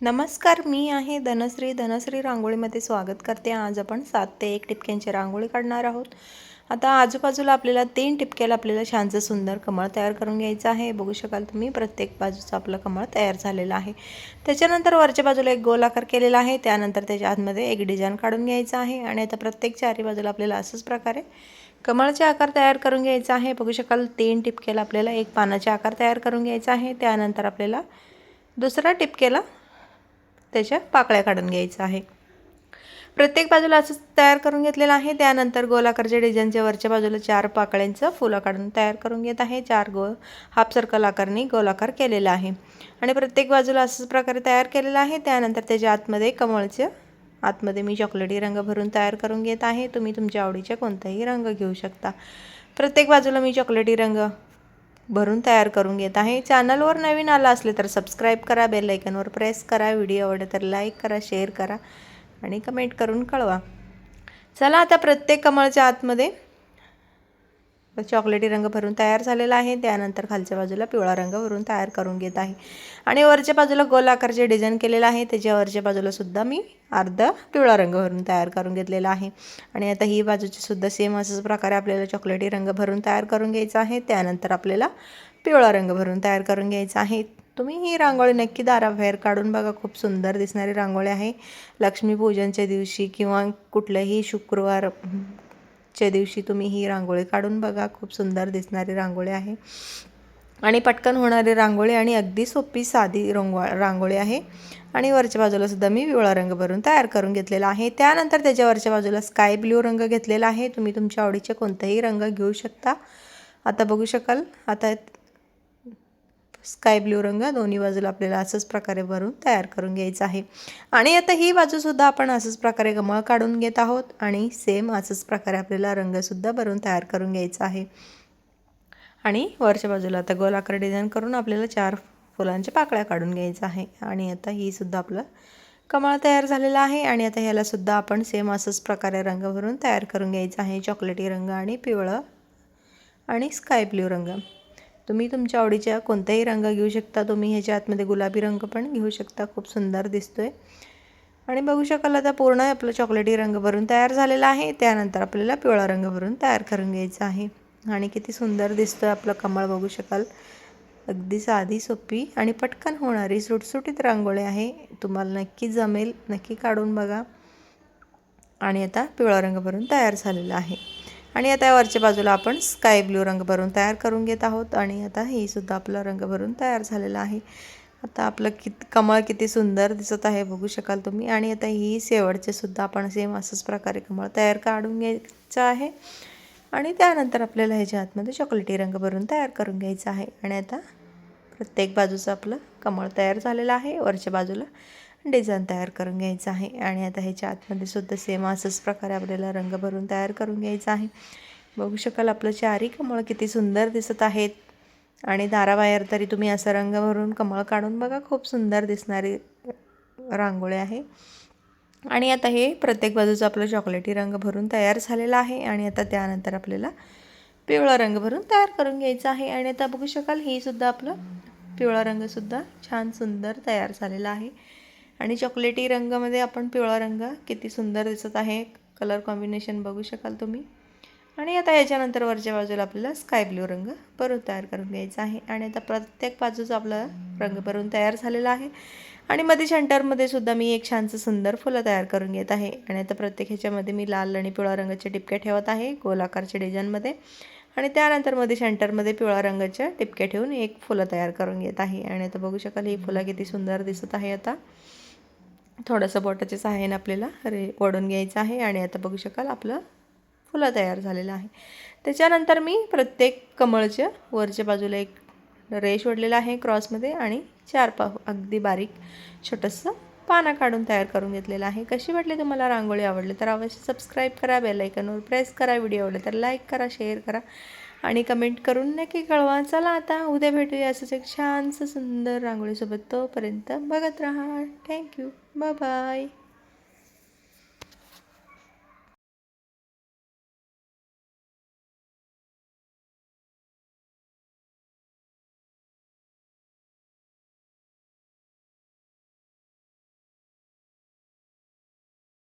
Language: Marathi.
नमस्कार मी आहे धनश्री. धनश्री रांगोळीमध्ये स्वागत करते. आज आपण सात ते एक टिपक्यांची रांगोळी काढणार आहोत. आता आजूबाजूला आपल्याला तीन टिपक्याला आपल्याला छानसं सुंदर कमळ तयार करून घ्यायचं आहे. बघू शकाल तुम्ही प्रत्येक बाजूचं आपलं कमळ तयार झालेलं आहे. त्याच्यानंतर वरच्या बाजूला एक गोलाकार केलेला आहे. त्यानंतर त्याच्या आतमध्ये एक डिझाईन काढून घ्यायचं आहे. आणि आता प्रत्येक चारी बाजूला आपल्याला असंच प्रकारे कमळचे आकार तयार करून घ्यायचा आहे. बघू शकाल तीन टिपक्याला आपल्याला एक पानाचे आकार तयार करून घ्यायचा आहे. त्यानंतर आपल्याला दुसरा टिपकेला त्याच्या पाकळ्या काढून घ्यायचं आहे. प्रत्येक बाजूला असं तयार करून घेतलेलं आहे. त्यानंतर गोलाकारच्या डिझाईनच्या वरच्या बाजूला चार पाकळ्यांचं फुलं काढून तयार करून घेत आहे. चार गो हाफ सर्कल आकारने गोलाकार केलेला आहे. आणि प्रत्येक बाजूला असंच प्रकारे तयार केलेलं आहे. त्यानंतर त्याच्या आतमध्ये कमळचं आतमध्ये मी चॉकलेटी रंग भरून तयार करून घेत आहे. तुम्ही तुमच्या आवडीचे कोणताही रंग घेऊ शकता. प्रत्येक बाजूला मी चॉकलेटी रंग भरून तयार करून घेत आहे. चॅनलवर नवीन आला असले तर सबस्क्राईब करा बेल आयकनवर प्रेस करा. व्हिडिओ आवडे तर लाईक करा शेअर करा आणि कमेंट करून कळवा. चला आता प्रत्येक कमळच्या आतमध्ये चॉकलेटी रंग भरून तयार झालेला आहे. त्यानंतर खालच्या बाजूला पिवळा रंग भरून तयार करून घेत आहे. आणि वरच्या बाजूला गोल आकारचे डिझाईन केलेलं आहे. त्याच्या वरच्या बाजूला सुद्धा मी अर्धा पिवळा रंग भरून तयार करून घेतलेला आहे. आणि आता ही बाजूची सुद्धा सेम असंच प्रकारे आपल्याला चॉकलेटी रंग भरून तयार करून घ्यायचा आहे. त्यानंतर आपल्याला पिवळा रंग भरून तयार करून घ्यायचा आहे. तुम्ही ही रांगोळी नक्की दाराबाहेर काढून बघा. खूप सुंदर दिसणारी रांगोळी आहे. लक्ष्मीपूजनच्या दिवशी किंवा कुठल्याही शुक्रवार च्या दिवशी तुम्ही ही रांगोळी काढून बघा. खूप सुंदर दिसणारी रांगोळी आहे. आणि पटकन होणारी रांगोळी आणि अगदी सोपी साधी रंगो रांगोळी आहे. आणि वरच्या बाजूला सुद्धा मी पिवळा रंग भरून तयार करून घेतलेला आहे. त्यानंतर त्याच्या वरच्या बाजूला स्काय ब्ल्यू रंग घेतलेला आहे. तुम्ही तुमच्या आवडीचे कोणताही रंग घेऊ शकता. आता बघू शकाल. आता स्काय ब्ल्यू रंग दोन्ही बाजूला आपल्याला असंच प्रकारे भरून तयार करून घ्यायचं आहे. आणि आता ही बाजूसुद्धा आपण असंच प्रकारे गमळ काढून घेत आहोत आणि सेम असंच प्रकारे आपल्याला रंगसुद्धा भरून तयार करून घ्यायचा आहे. आणि वरच्या बाजूला आता गोलाकार डिझाईन करून आपल्याला चार फुलांच्या पाकळ्या काढून घ्यायचं आहे. आणि आता ही सुद्धा आपलं कमळ तयार झालेला आहे आणि आता ह्यालासुद्धा आपण सेम असंच प्रकारे रंग भरून तयार करून घ्यायचं आहे. चॉकलेटी रंग आणि पिवळं आणि स्काय ब्ल्यू रंग. तुम्ही तुमच्या आवडीच्या कोणताही रंग घेऊ शकता. तुम्ही ह्याच्या आतमध्ये गुलाबी रंग पण घेऊ शकता. खूप सुंदर दिसतो आहे आणि बघू शकाल आता पूर्ण आपलं चॉकलेटी रंग भरून तयार झालेला आहे. त्यानंतर आपल्याला पिवळा रंग भरून तयार करून घ्यायचा आहे. आणि किती सुंदर दिसतं आपलं कमळ बघू शकाल. अगदी साधी सोपी आणि पटकन होणारी सुटसुटीत रांगोळी आहे. तुम्हाला नक्की जमेल. नक्की काढून बघा. आणि आता पिवळा रंग भरून तयार झालेला आहे. आणि आता वरच्या बाजूला आपण स्काय ब्ल्यू रंग भरून तयार करून घेत आहोत आणि आता ही सुद्धा आपला रंग भरून तयार झालेला आहे. आता आपलं कित कमळ किती सुंदर दिसत आहे बघू शकाल तुम्ही. आणि आता ही शेवटचे सुद्धा आपण सेम असंच प्रकारे कमळ तयार काढून घ्यायचं आहे. आणि त्यानंतर आपल्याला ह्याच्या आतमध्ये चॉकलेटी रंग भरून तयार करून घ्यायचा आहे. आणि आता प्रत्येक बाजूचं आपलं कमळ तयार झालेलं आहे. वरच्या बाजूला डिझाईन तयार करून घ्यायचं आहे. आणि आता ह्याच्या आतमध्ये सुद्धा सेम असंच प्रकारे आपल्याला रंग भरून तयार करून घ्यायचं आहे. बघू शकाल आपलं चारी कमळ किती सुंदर दिसत आहेत. आणि दाराबाहेर तरी तुम्ही असं रंग भरून कमळ काढून बघा खूप सुंदर दिसणारी रांगोळी आहे. आणि आता हे प्रत्येक बाजूचं आपलं चॉकलेटी रंग भरून तयार झालेला आहे. आणि आता त्यानंतर आपल्याला पिवळा रंग भरून तयार करून घ्यायचा आहे. आणि आता बघू शकाल ही सुद्धा आपलं पिवळा रंगसुद्धा छान सुंदर तयार झालेला आहे. आणि चॉकलेटी रंगामध्ये आपण पिवळा रंग किती सुंदर दिसत आहे. कलर कॉम्बिनेशन बघू शकाल तुम्ही. आणि आता याच्यानंतर वरच्या बाजूला आपल्याला स्काय ब्ल्यू रंग भरून तयार करून घ्यायचा आहे. आणि आता प्रत्येक बाजूचा आपला रंग भरून तयार झालेला आहे. आणि मध्ये सेंटरमध्ये सुद्धा मी एक छानसं सुंदर फुलं तयार करून घेत आहे. आणि आता प्रत्येक ह्याच्यामध्ये मी लाल आणि पिवळा रंगाच्या टिपक्या ठेवत आहे गोलाकारच्या डिझाईनमध्ये आणि त्यानंतरमध्ये सेंटरमध्ये पिवळा रंगाच्या टिपक्या ठेवून एक फुलं तयार करून घेत आहे. आणि आता बघू शकाल ही फुलं किती सुंदर दिसत आहे आता. थोडंसं बोटाच्या सहाय्याने आपल्याला रे ओढून घ्यायचं आहे आणि आता बघू शकाल आपलं फुलं तयार झालेलं आहे. त्याच्यानंतर मी प्रत्येक कमळच्या वरच्या बाजूला एक रेश ओढलेला आहे क्रॉसमध्ये आणि चार पा अगदी बारीक छोटंसं पानं काढून तयार करून घेतलेलं आहे. कशी वाटली तुम्हाला रांगोळी आवडली तर अवश्य सबस्क्राईब करा बेलायकनवर प्रेस करा व्हिडिओ आवडले तर लाईक करा शेअर करा. आणि कमेंट करून नक्की कळवा. चला आता उद्या भेटूया असंच एक छानसं सुंदर रांगोळीसोबत तोपर्यंत बघत राहा. Thank you bye bye